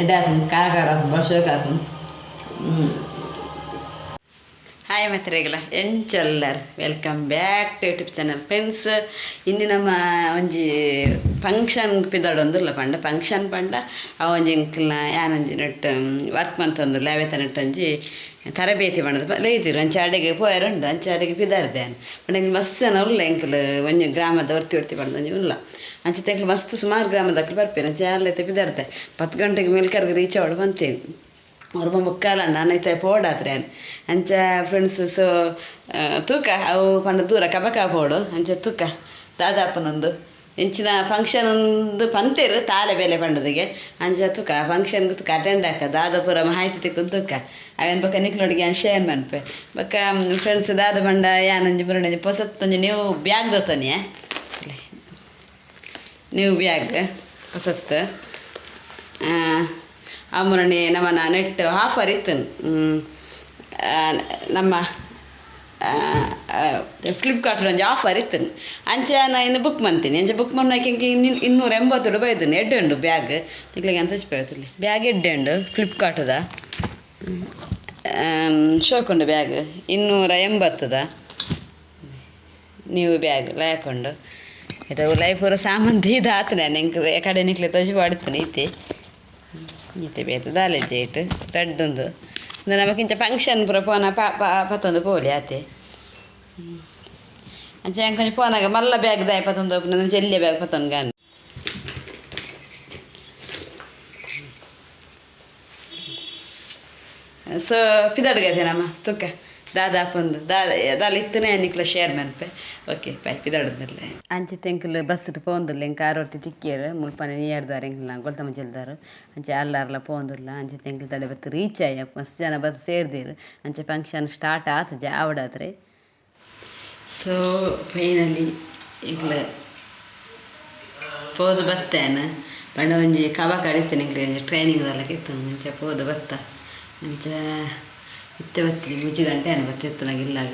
ಇದಾತು ಖಾರ ಖಾರ ಬರ್ಸೋಕಾತು ಹಾಯ್ ಮಿತ್ರಗಳ ಎಂಚಲ್ಲರ್ welcome back to YouTube channel friends ಇಂದು ನಮ್ಮ ಒಂಜಿ ಫಂಕ್ಷನ್ ಪಿದಾಡೊಂದುಲ್ಲ ಪಂಡ ಫಂಕ್ಷನ್ ಪಂಡ ಅವ ಒಂಜಿ ಇಂಕ್ಲ್ನ ಯಾನೊಂಜಿ ವರ್ಕ್ ಮಂತೊಂದುಲ್ಲ ಅವೇತ ಯಾವತ್ತ ತರಬೇತಿ ಮಾಡೋದು ಪೋಯರು ಪೋಯರುಂಡು ಅಂಚೆ ಅಡೆಗೆ ಪಿದಾಡ್ದೆ ಪಂಡ ಇಂಕ್ ಮಸ್ತ್ ಜನ ಉಲ್ಲ ಎಂಕಲು ಒಂಜಿ ಗ್ರಾಮದ ಒರ್ತಿ ಒರ್ತಿ ಪಂಡ ಒಂಜಿ ಉಲ್ಲ ಅಂಚೆ ತೆಕ್ಲು ಮಸ್ತ್ ಸುಮಾರು ಗ್ರಾಮದಕ್ಲು ಬರ್ಪೇನೆ ಅಂಚೆ ಯಾರ್ಲೈತೆ ಪಿದಾರ್ದೆ. ಪತ್ತು ಗಂಟೆಗೆ ಮೇಲ್ಕರ್ಗೆ ರೀಚ್ ಅವಳು ಬಂತೇನು. ಅವ್ರ ಮುಕ್ಕಾಲ ನಾನೈತೆ ಪೋಡಾತ್ರೆ ಅಂಚ ಫ್ರೆಂಡ್ಸ್ ಸೊ ತೂಕ, ಅವು ಪಂಡ ದೂರ ಕಬಕ ಪೋಡು, ಅಂಚೆ ತೂಕ, ದಾದಾಪನೊಂದು. ಇಂಚಿನ ಫಂಕ್ಷನ್ ಒಂದು ಪಂತೇರು ತಾಳೆ ಬೆಲೆ ಪಂಡದಿಗೆ ಅಂಚ ತುಕ ಫಂಕ್ಷನ್ ತುಕ ಅಟೆಂಡ್ ಹಾಕ ದಾದ ಪೂರ ಮಾಹಿತಿ ತಿಕ್ಕು ತುಕ ಅವೇನು ಬಕ್ಕ, ನಿಕ್ಲೊಡಿಗೆ ಏನು ಶೇರ್ ಮನ್ಪೆ ಬಕ್ಕ ಫ್ರೆಂಡ್ಸ್ ದಾದ ಬಂಡ, ಯಾನಂಜಿ, ಬರೋಣಂಜಿ ಹೊಸತ್ತೊಂಜಿ ನೀವು ಬ್ಯಾಗ್ ದತ್ತನಿಯೇ ನೀವು ಬ್ಯಾಗ್ ಹೊಸತ್ತು ಮುರಣಿ ನಮ್ಮನ ನೆಟ್ ಆಫರ್ ಇತ್ತು. ನಮ್ಮ ಫ್ಲಿಪ್ಕಾರ್ಟ್ ಒಂಜಿ ಆಫರ್ ಇತ್ತು. ಅಂಚೆ ನಾನು ಇನ್ನು ಬುಕ್ ಮಾಡ್ತೀನಿ. ಅಂಚೆ ಬುಕ್ ಮಾಡ್ನಾಕೆ ಇನ್ನೂರ ಎಂಬತ್ತು ರೂಪಾಯಿ ಇದ್ದೀನಿ ಎಡ್ಡೆ ಉಂಡು ಬ್ಯಾಗ್ ತಿಕ್ಲಿಗೆ ಅಂತ ಹೇಳ್ತಿರ್ಲಿ ಬ್ಯಾಗ್ ಎಡ್ಡೆ ಉಂಡು ಶೋಕೊಂಡು ಬ್ಯಾಗ್ ಇನ್ನೂರ ಎಂಬತ್ತದ ನೀವು ಬ್ಯಾಗ್ ಲಾಯ್ಕೊಂಡು ಇದು ಲೈಫ್ ಪೂರ ಸಾಮಾನು ಇದು ಆತನೆ ನಂಗೆ ಕಡೆ ನಿಕ್ಲೆ ತಜಿ ಮಾಡ್ತಾನೆ ಐತಿ ಈತೆ ಬೇತು ಜೈಟ್ ರೆಡ್ ರೆಡ್ ಒಂದು ಇಂದು ನಮಕಿಂಚ ಫಂಕ್ಷನ್ ಪೂರ ಪೋನ ಪಾ ಪಾ ಪತ್ತೊಂದು ಪೋಲಿ ಆತೆ ಅಂಚೆ ಕೊಂಚ ಪೋನಾಗ ಮಲ್ಲ ಬ್ಯಾಗ್ ದಾಯ ಪತ್ತೊಂದು ನನ್ನ ಜಲ್ಲೆ ಗಾನ್ ಸೊ ಪಿದಾಡ್ಗದೆ ನಮ್ಮ ತುಕ್ಕ ದಾದಾಪೊಂದು ದಾದ ದಾಲ ಇತ್ತನೇ ನಿಕ್ಲ ಶೇರ್ ಮನ್ಪೆ ಓಕೆ ಬಾಯ್ ಪಿದಾಡದ್ಮೇಲೆ ಅಂಚೆ ತೆಂಕಲ್ ಬಸ್ ಪೋಂದುಲ್ಲ ಕಾರ್ ಹೊರ್ತಿ ತಿಕ್ಕಿಯರು ಮುಲ್ಪನೆ ನೀರ್ದಾರ ಎಂಕಲ್ನ ಗೊಲ್ತಮ್ಮ ಜಲ್ದಾರು. ಅಂಚೆ ಅಲ್ಲಾರ್ಲ ಪೋಂದುಲ್ಲ ಅಂಚೆ ತೆಂಕಲ್ ತಡೆ ಬತ್ತು ರೀಚ್ ಆಯ್ಯ ಮಸ್ತ್ ಜನ ಬಸ್ ಸೇರ್ದಿರು. ಅಂಚೆ ಫಂಕ್ಷನ್ ಸ್ಟಾರ್ಟ್ ಆತು ಜಾವಡಾದ್ರೆ ಸೊ ಫೈನಲಿ ಈಗಲ ಪೋದು ಬತ್ತೇನ. ಬಣ್ಣ ಒಂಜಿ ಕಬ ಕಡಿತೇನೆ ಟ್ರೈನಿಂಗ್ ಟ್ರೈನಿಂಗ್ದೆಲ್ಲ ಕಿತ್ತು ಮುಂಚೆ ಪೋದು ಬತ್ತ. ಮುಂಚೆ ಇತ್ತೆ ಬತ್ತಿನಿ ಮುಜಿ ಗಂಟೆ ಅನ್ನ ಬತ್ತಿತ್ತು ನಂಗೆ ಇಲ್ಲಾಗ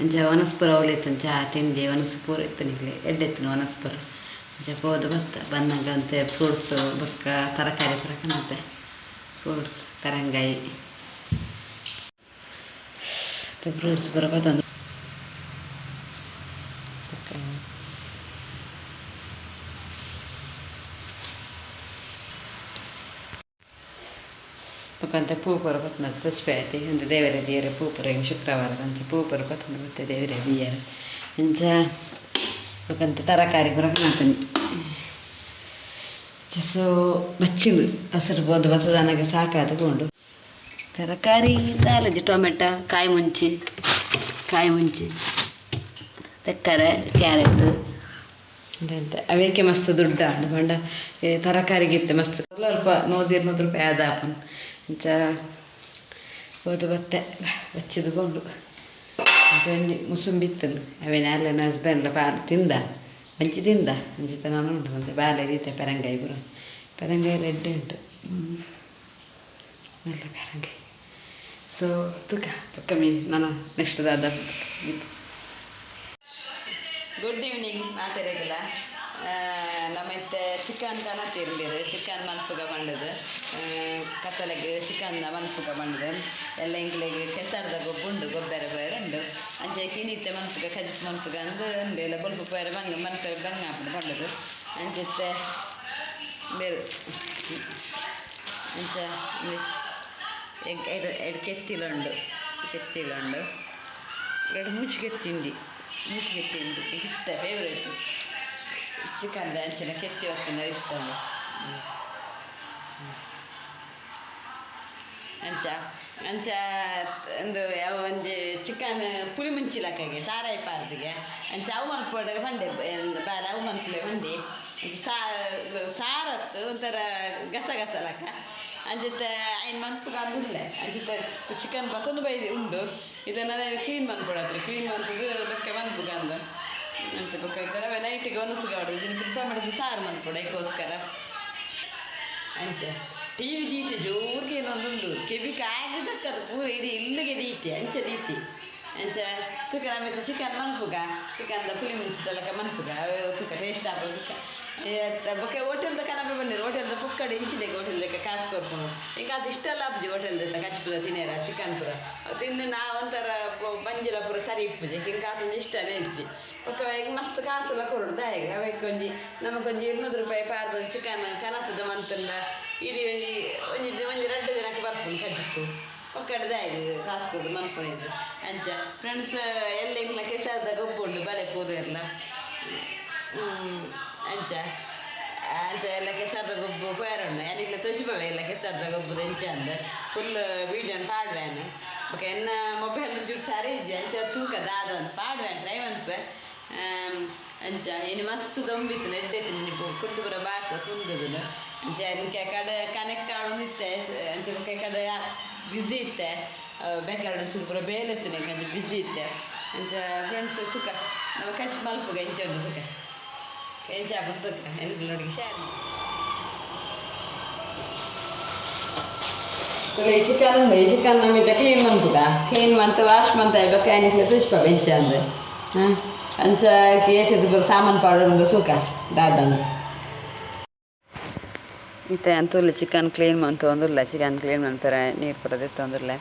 ಮುಂಚೆ ವನಸ್ಪುರ ಅವಲಿತ್ತು ಚಾ ತಿಂಡಿ ವನಸ್ಪುರ ಇತ್ತು ನಿಗ್ಲಿ ಎಡ್ಡೆತ್ತಿನ ವನಸ್ಪುರ. ಅಂಚ ಪೋದು ಬತ್ತ ಬಂದಂಗ ಅಂತೆ ಫ್ರೂಟ್ಸು, ಬೊಕ್ಕ ತರಕಾರಿ ತರಕಂತೆ ಫ್ರೂಟ್ಸ್, ಪರಂಗಾಯಿ. ಫ್ರೂಟ್ಸ್ ಬರ ಬತ್ತೊಂದು ಪಕ್ಕಂತ ಪೂಪುರ ಪತ್ನ ತಸ್ಪೈತಿ ಒಂದು ದೇವರ ದಿಯರ ಪೂಪುರ ಹಿಂಗೆ ಶುಕ್ರವಾರ ಅಂಚೆ ಪೂಪುರ ಪತ್ನ ಮತ್ತೆ ದೇವರ ದಿಯರ ಅಂಚ ಪಕ್ಕಂತ ತರಕಾರಿ ಪುರ ಮಾಡ್ತೀನಿ ಸೊ ಬಚ್ಚಿಂದು ಹಸಿರು ಬೋದು ಬತ್ತದನಗೆ ಸಾಕಾದ ಕೊಂಡು ತರಕಾರಿ ದಾಲಜಿ ಟೊಮೆಟೊ ಕಾಯಿ ಮುಂಚಿ ಕಾಯಿ ಮುಂಚಿ ತೆಕ್ಕರೆ ಕ್ಯಾರೆಟ್ ಅಂತ ಅವಕ್ಕೆ ಮಸ್ತ್ ದುಡ್ಡು ಆಂಡು ಬಂಡ ಈ ತರಕಾರಿಗಿತ್ತು ಮಸ್ತ್ ಸ್ವಲ್ಪ ನೂರು ಇರ್ನೂರು ರೂಪಾಯಿ ಆದ ಆಪನ್ ಇಂಚ ಹೋದು ಬತ್ತೆ ಬಚ್ಚಿದುಕೊಂಡು ಅಂತ ಒಂಜಿ ಮುಸುಂಬಿತ್ತು ಅವೇನ ಅಲ್ಲ ನನ್ನ ಹಸ್ಬೆಂಡ್ಲ ಪಾಲು ತಿಂದ ಮಂಚಿ ತಿಂದ ಅಂಚಿತ ನಾನು ಉಂಟು ಮತ್ತೆ ಬಾಲೆ ದೀತೆ ಪೆರಂಗಾಯಿ ಬರೋ ಪೆರಂಗಾಯಿ ರೆಡ್ ಉಂಟು നല്ല ಪೆರಂಗಾಯಿ ಸೊ ತುಕ ತುಕ ಮೀನ್ ನಾನು ನೆಕ್ಸ್ಟ್ ದಾದ ಗುಡ್ ಈವ್ನಿಂಗ್ ನಮ್ಮತ್ತೆ ಚಿಕನ್ ಕನ ತಿರ್ಲಿರು ಚಿಕನ್ ಮನ್ಪುಗ ಬಂಡದು ಕತ್ತಲೆಗೆ ಚಿಕನ್ ಮನ್ಪುಗ ಬಂಡದು ಎಲ್ಲ ಇಂಗ್ಲಿಗೆ ಕೆಸರ್ದ ಗೊಬ್ಬುಂಡು ಗೊಬ್ಬರ ಉಂಡು. ಅಂಚೆ ಕಿನಿತ್ತೆ ಮನ್ಪುಗ ಕಜಿಪ್ ಮನ್ಪುಗ ಅಂದು ಉಂಡು. ಎಲ್ಲ ಬೊಲ್ಪು ಬೇರೆ ಬಂಗ ಮನ್ಪ ಬಂಗ ಹಾಕೊಂಡು ಬಂಡದು ಅಂಚಿತ್ತೆ ಬೇರೆ, ಅಂಚ ಎರಡು ಎಡ್ ಕೆತ್ತಿಲುಂಡು ಕೆತ್ತಿಲುಂಡು ಎರಡು ಮುಚ್ಚಿಗೆತ್ತಿಂಡಿ ಮುಚ್ಚಿಗೆತ್ತಿಂಡಿ ಇಷ್ಟ ಫೇವ್ರೇಟ್ ಚಿಕನ್ ಅಂಚಿನ ಕೆತ್ತಿ ಹೊತ್ತಿನ ಇಷ್ಟ ಅಂಚ ಅಂಚ ಒಂದು ಯಾವ ಒಂಜಿ ಚಿಕನ್ ಪುಳಿ ಮುಂಚಿಲಕ್ಕಾಗೆ, ಸಾರಾಯಿ ಪಾರ್ದಿಗೆ ಅಂಚ ಅವು ಮನ್ಪೊಡಗೆ ಬಂಡೆ ಬಾಲ ಅವು ಮನ್ಪುಲೆ ಬಂಡಿ ಸಾ ಸಾರತ್ತು ಒಂಥರ ಗಸ ಗಸಲಕ್ಕ ಅಂಚಿತ್ತೆ ಐನ್ ಮನ್ಪುಗ ಅಂದುಲ್ಲೆ ಅಂಚಿತ್ತೆ ಚಿಕನ್ ಬತ್ತೊಂದು ಬೈದು ಉಂಡು. ಇದನ್ನ ಕ್ಲೀನ್ ಮನ್ಪೊಡತ್ರಿ ಕ್ಲೀನ್ ಮನ್ಪುದು ಬೆಕ್ಕ ಮನ್ಪುಗ ಅಂದು ಅಂಚೆ ಬೊಕ್ಕ ಇದ್ದಾರೆ ನೈಟಿಗೆ ಒನಸುಗ ಹೊಡೆದು ಇದನ್ನು ಬಿದ್ದ ಮಾಡಿದ್ದು ಸಾರು ಮನ್ಪೊಡ ಇದಕ್ಕೋಸ್ಕರ. ಅಂಚೆ. ಟಿ ವಿ ದೀತೆ, ಜೋರ್ಗೆ ಏನೊಂದುಂಡು ಕೆಬಿಕ ಆಗದಕ್ಕದು ಪೂರ ಇಡೀ ಇಲ್ಲಿಗೆ ದೀತಿ, ಅಂಚೆ ದೀತಿ. ಅಂಚ ತುಕ ನಮಗೆ ಚಿಕನ್ ಮನ್ಪುಗ. ಚಿಕನ್ದ ಪುಳಿ ಮುಂಚಿದಲ್ಲಕ ಮನ್ಪುಗ. ತುಕ ಟೇಸ್ಟ್ ಆಗೋದಕ್ಕೆ ಬೊಕ್ಕ ಹೋಟೆಲ್ದ ಕನಬೆ ಬಂದಿರು. ಹೋಟೆಲ್ದ ಪುಕ್ಕಡೆ ಇಂಚಿದೆಗೆ ಹೋಟೆಲ್ದಕ್ಕೆ ಕಾಸು ಕೊರ್ಕೊಂಡು ಈಗ ಅದು ಇಷ್ಟೆಲ್ಲ ಅಪ್ಜಿ ಹೋಟೆಲ್ದ ಕಚ್ಪುರ ತಿನ್ನೇರ ಚಿಕನ್ ಪುರ ತಿಂದು ನಾ ಒಂಥರ ಮಂಜಿಲ ಪುರ ಸರಿ ಇಪ್ಪುಜಿ. ಹಿಂಗೆ ಆತಂದು ಇಷ್ಟನೇ ಇಜ್ಜಿ ಬೊಕ್ಕ ಈಗ ಮಸ್ತ್ ಕಾಸೆಲ್ಲ ಕೊರಡು ದಾಯಿಗೆ ಅವಕ್ಕೆ ಒಂಜಿ, ನಮಗೊಂಜಿ ಇನ್ನೂರು ರೂಪಾಯಿ ಪಾರ್ದು ಚಿಕನ್, ಕನತದ ಮಂತಂದ ಇದು ಒಂಜಿ ಒಂಜಿ ಒಂಜಿ ಎರಡು ದಿನಕ್ಕೆ ಬರ್ಪುಂಡು ಕಜ್ಜಿಪ್ಪು ಒಕ್ಕಡ್ದಾಗಿ ಕಾಸು ಕೊಡು ಮಲ್ಕೊಂಡಿದ್ದು ಅಂಚ ಫ್ರೆಂಡ್ಸ್ ಎಲ್ಲ ಇಲ್ಲ ಕೆಸರದ ಗೊಬ್ಬುಂಡು, ಬಲೆ ಪೂರೆಲ್ಲ ಅಂಚ ಅಂಚ ಎಲ್ಲ ಕೆಸರದ ಗೊಬ್ಬು ಪೇರುಂಡು. ಏನಿಲ್ಲ ತೋಚಿಪವೆ ಇಲ್ಲ ಕೆಸರದ ಗೊಬ್ಬುದು ಎಂಚ ಅಂದ? ಫುಲ್ ವೀಡಿಯೋನ್ ಪಾಡ್ವೇನು. ಬೊಕ ಎನ್ನ ಮೊಬೈಲ್ ಒಂಚೂರು ಸರಿ ಇಜ್ಜಿ ಅಂಚ ತೂಕ ದಾದ ಅಂತ ಪಾಡ್ವೇನ್ ಟ್ರೈ ಅಂತ ಅಂಚ ಇನ್ನು ಮಸ್ತ್ ದೊಂಬಿತ್ತು ನೆಡ್ಡೈತಿ ನಿನ್ನ ಕುಟ್ಟು ಪೂರ ಬಾಡ್ಸ ಕುಂದುದು ಅಂಚ ನಿಂಗೆ ಕಡೆ ಕನೆಕ್ಟ್ ಆಡೋದಿತ್ತೆ ಅಂಚ ಬೊಕ ಕಡೆ ಬ್ಯುಸಿ ಇತ್ತೆ? ಬೇಕಾದ್ರೆ ಒಂಚೂರು ಪೂರ ಬೇಲೆತ್ತಿನ ಅಂಚ ಬ್ಯುಸಿ ಇತ್ತೆ. ಅಂಚ ಫ್ರೆಂಡ್ಸ್ ಚುಕ ನಮ್ಮ ಕಚ್ ಮಲ್ಪುಗ ಎಂಚ ಉಂಟು ತುಕ? ಎಂಚ ಬಂದು ತುಕ ಎಂತ ನೋಡಿ ಶಾರಿ ಈ ಚಿಕನ್ ಉಂಡು ಈ ಚಿಕನ್ ನಮ್ಮಿಂದ ಕ್ಲೀನ್ ಮನ್ಪುಗ ಕ್ಲೀನ್ ಮಂತ್ ವಾಶ್ ಮಂತ್ ಆಯ್ಬೇಕು ಏನಿಕ್ಲೆ ತುಚ್ಪ ಬೆಂಚ ಅಂದೆ ಹಾಂ ಅಂಚ ಏತಿದ್ದು ಸಾಮಾನು ಪಾಡೋದು ತೂಕ ದಾದಂದು ಮತ್ತೆ ಅಂತೂಲ್ಲ ಚಿಕನ್ ಕ್ಲೀನ್ ಮಂತು ಒಂದಿಲ್ಲ ಚಿಕನ್ ಕ್ಲೀನ್ ಮಂತಾರೆ ನೀರು ಪೂರ ದಿತ್ತು ಒಂದಿಲ್ಲ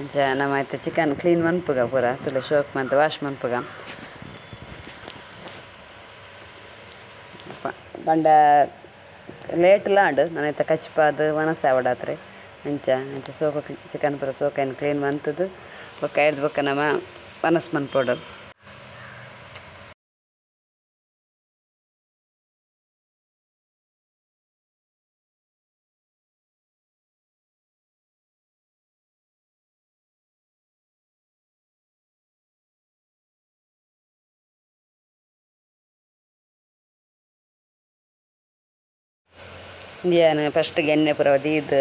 ಅಂಚ ನಮ್ಮ ಆಯ್ತು ಚಿಕನ್ ಕ್ಲೀನ್ ಮನ್ಪುಗ ಪೂರ ತುಲೆ ಶೋಕ್ ಮಂತ್ ವಾಶ್ ಮನ್ಪುಗ ಪಂಡ ಲೇಟ್ ಲಾಂಡ್ ನನ್ನ ಕಚ್ಪಾದು ಮನಸ್ಸು ಆವಡಾತ್ರಿ. ಅಂಚ ಅಂಚ ಸೋಕ ಚಿಕನ್ ಪೂರ ಸೋಕೈನ್ ಕ್ಲೀನ್ ಮಂತುದು. ಬೊಕ್ಕ ಹಿಡ್ದು ಬೊಕ್ಕ ನಮ್ಮ ಮನಸ್ಸು ಮನ್ಪೋಡು ಏನು ಫಸ್ಟಿಗೆ ಎಣ್ಣೆ ಪೂರ ಇದು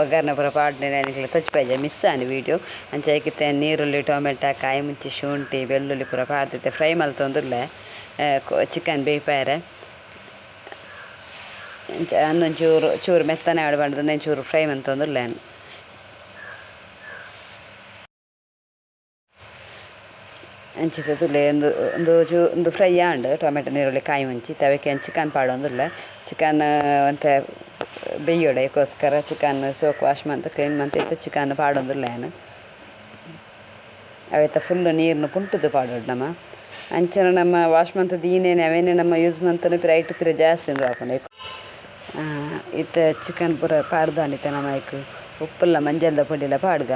ಒಗ್ಗರಣೆ ಪೂರ ಪಾಡ್ನೆ ನನಗೆ ತಚ್ಪಾಯ್ಜ ಮಿಸ್ ಆನಿ ವೀಡಿಯೋ ಅಂಚ ಐಕಿತ್ತೆ ನೀರುಳ್ಳಿ ಟೊಮೆಟೊ ಕಾಯಿ ಮುಂಚಿ ಶುಂಠಿ ಬೆಳ್ಳುಳ್ಳಿ ಪೂರ ಪಾಡ್ದಿತ್ತೆ ಫ್ರೈ ಮಲ್ತೊಂದುಲ್ಲೆ ಚಿಕನ್ ಬೇಯ್ಪಾರೆ ಅಂಚ ಅನ್ನೊಂದು ಚೂರು ಚೂರು ಮೆತ್ತನೆ ಆಡ್ಬಾರ್ದು ನಾನು ಚೂರು ಫ್ರೈ ಮಂತೊಂದುಲ್ಲೆ ಅಂಚಿತ ತುಲೆ ಒಂದು ಒಂದು ಚೂ ಒಂದು ಫ್ರೈ ಆಂಡ್ ಟೊಮೆಟೊ ನೀರುಳ್ಳಿ ಕಾಯಿ ಮುಂಚಿ ತವಕ್ಕೆ ಚಿಕನ್ ಪಾಡೊಂದುಲ್ಲ ಚಿಕನ್ ಅಂತ ಬೇಯೋಡೆ ಅದಕ್ಕೋಸ್ಕರ ಚಿಕನ್ ಸೋಕ್ ವಾಶ್ ಮಂತ್ ಕ್ಲೀನ್ ಮಂತ್ ಇತ್ತು ಚಿಕನ್ ಪಾಡೊಂದುಲ್ಲ ಏನು ಅವೆತ್ತ ಫುಲ್ ನೀರನ್ನು ಕುಂಟುದು ಪಾಡೋಡು ನಮ್ಮ ಅಂಚನ ನಮ್ಮ ವಾಶ್ ಮಂತ್ ಏನೇನು ಅವೇನೇ ನಮ್ಮ ಯೂಸ್ ಮಂತನು ಐಟು ಪಿರ ಜಾಸ್ತಿ ಎಂದು ಹಾಕೊಂಡು ಇತ್ತ ಚಿಕನ್ ಪೂರ ಪಾಡ್ದಾನಿತ್ತ ನಮ್ಮ ಉಪ್ಪಲ್ಲ ಮಂಜಲ್ದ ಪೊಡಿಲ ಪಾಡ್ಗ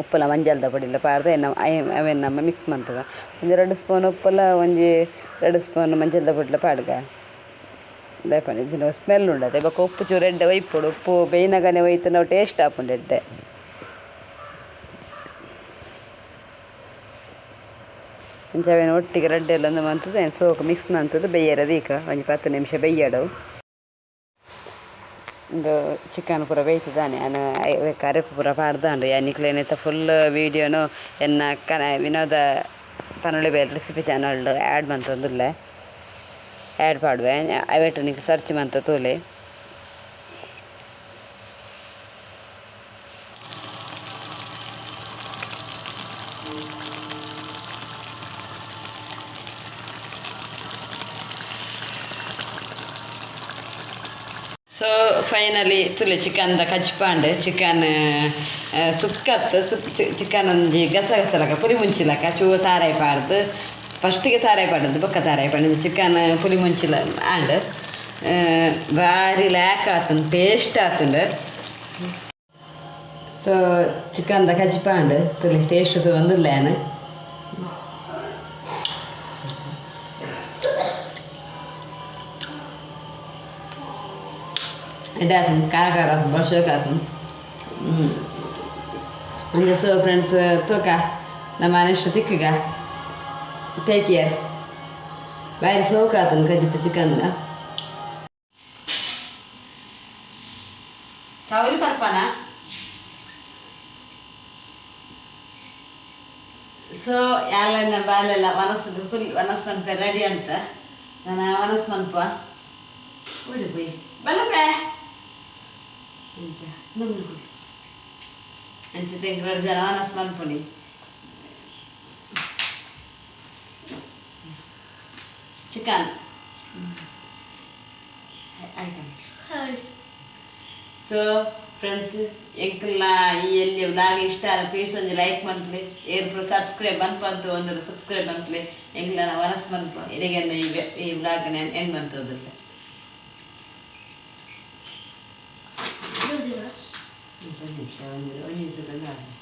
ಉಪ್ಪುಲ ಮಂಜಲ್ದ ಪೊಡಿಲ ಪಾಡ್ದೆ ನಮ್ಮ ಐ ಅವೇನು ನಮ್ಮ ಮಿಕ್ಸ್ ಮಂತುಗ ಒಂದು ಎರಡು ಸ್ಪೂನ್ ಉಪ್ಪುಲ ಒಂಜಿ ಎರಡು ಸ್ಪೂನ್ ಮಂಜಲ್ದ ಪೊಡಿಲ ಪಾಡ್ಗ. ಜಿನ ಸ್ಮೆಲ್ ಉಂಡತೆ. ಬೊಕ ಉಪ್ಪು ಚೂರು ಎಡ್ಡೆ ಒಯ್ಪೊಡು. ಉಪ್ಪು ಬೇಯಿನಗನೆ ಒಯ್ತು ನಾವು ಟೇಸ್ಟ್ ಆಪುಂಡು ಎಡ್ಡೆ. ಇಂಚವೇನು ಒಟ್ಟಿಗೆ ರಡ್ಡೆ ಎಲ್ಲ ಒಂದು ಮಂತದ್ದು ಏನು ಸೋಕು ಮಿಕ್ಸ್ ಮಂತದ್ದು ಬೇಯರದು ಈಗ ಒಂಜಿ ಪತ್ತು ನಿಮಿಷ ಬೇಯ್ಯಡು ಒಂದು ಚಿಕನ್ ಪೂರ ಬೇಯ್ತಿದ್ದಾನೆ ನಾನು ಕರೆಪು ಪೂರ ಪಾಡ್ದಾಂಡು ಯಾನಿಕ್ಲೇನೈತ ಫುಲ್ ವೀಡಿಯೋನು ಎನ್ನ ಕನ, ವಿನೋದ ಪನೊಳಿ ಬೇಲ್ ರೆಸಿಪಿ ಚಾನಲ್ ಆ್ಯಡ್ ಮಂತೊಂದುಲ್ಲೆ ಆ್ಯಡ್ ಪಾಡುವೆ. ಅವೇಟು ನಿಂಗೆ ಸರ್ಚ್ ಮಂತ ತೂಲೆ. ಫೈನಲಿ ತುಲೆ ಚಿಕನ್ದ ಕಚ್ಪಾಂಡ್ ಚಿಕನ್ ಸುಕ್ಕತ್ತು ಸುಕ್ ಚಿಕನ್ ಒಂಜಿ ಗಸ ಗಸಲಕ ಪುರಿ ಮುಂಚಿಲಕ, ಚೂ ತಾರಾಯಿ ಪಾಡ್ದು. ಫಸ್ಟಿಗೆ ತಾರಾಯಿ ಪಾಡದು, ಬೊಕ್ಕ ತಾರಾಯಿ ಪಾಡದು, ಚಿಕನ್ ಪುರಿ ಮುಂಚಿಲ, ಆಂಡ್ ಭಾರಿ ಲ್ಯಾಕ್ ಆತುಂಡು ಟೇಸ್ಟ್ ಆತುಂಡು. ಸೊ ಚಿಕನ್ದ ಕಚ್ಪಾಂಡ್ ತುಲೆ ಟೇಸ್ಟ್ ಒಂದಿಲ್ಲ ಏನು ಇದಾತು ಖಾರ ಖಾರ ಹ್ಞೂ ಹಂಗೆ ಸೊ ಫ್ರೆಂಡ್ಸ್ ತೋಕ, ನಮ್ಮ ಅನಿಷ್ಟು ತಿಕ್ಕಗ ಟೇಕ್ ಕೇರ್ ಬಾರಿ ಸೋಕಾತು ಗಜ್ಜಿ ಚಿಕನ್ದ ಚೌರಿ ಪರ್ಪನ? ಸೊ ಯಾಲೆಲ್ಲ ಬಾಲೆಲ್ಲ ವನಸ್ಸದು ಫುಲ್ ವನಸ್ ಮನ್ಪ ರೆಡಿ ಅಂತ. ನಾನು ವನಸ್ ಮನ್ಪ ಉಡಿ ಬೈ आणि ते घर जरा नसमानपणे चिकन ಸೊ ಫ್ರೆಂಡ್ಸ್ ಎಂಕಲ್ನ ಈ ಎಲ್ಲಿ ವ್ಲಾಗ್ ಇಷ್ಟ ಅಲ್ಲ ಪ್ಲೀಸ್ ಒಂದು ಲೈಕ್ ಮಾಡ್ಲಿ ಏನ್ಪು ಸಬ್ಸ್ಕ್ರೈಬ್ ಬಂತು ಅಂದ್ರೆ ಸಬ್ಸ್ಕ್ರೈಬ್ ಬಂತಲೆ ಎಂಕಲ್ನ ವರಸ್ ಬಂತು ಇಲ್ಲಿಗೆ ಈ ವ್ಲಾಗ್ ನಾನು ಎಂಡ್ ಬಂತು ಅದ್ರಲ್ಲಿ ಬ್ಲಾಗ್ನ ಹೆಂಗ್ ಬಂತು ಅದಿಲ್ಲ ಒಂದು ನಿಮಿಷ ಒಂದು ಒಂದು ನಿಮಿಷದಲ್ಲಿ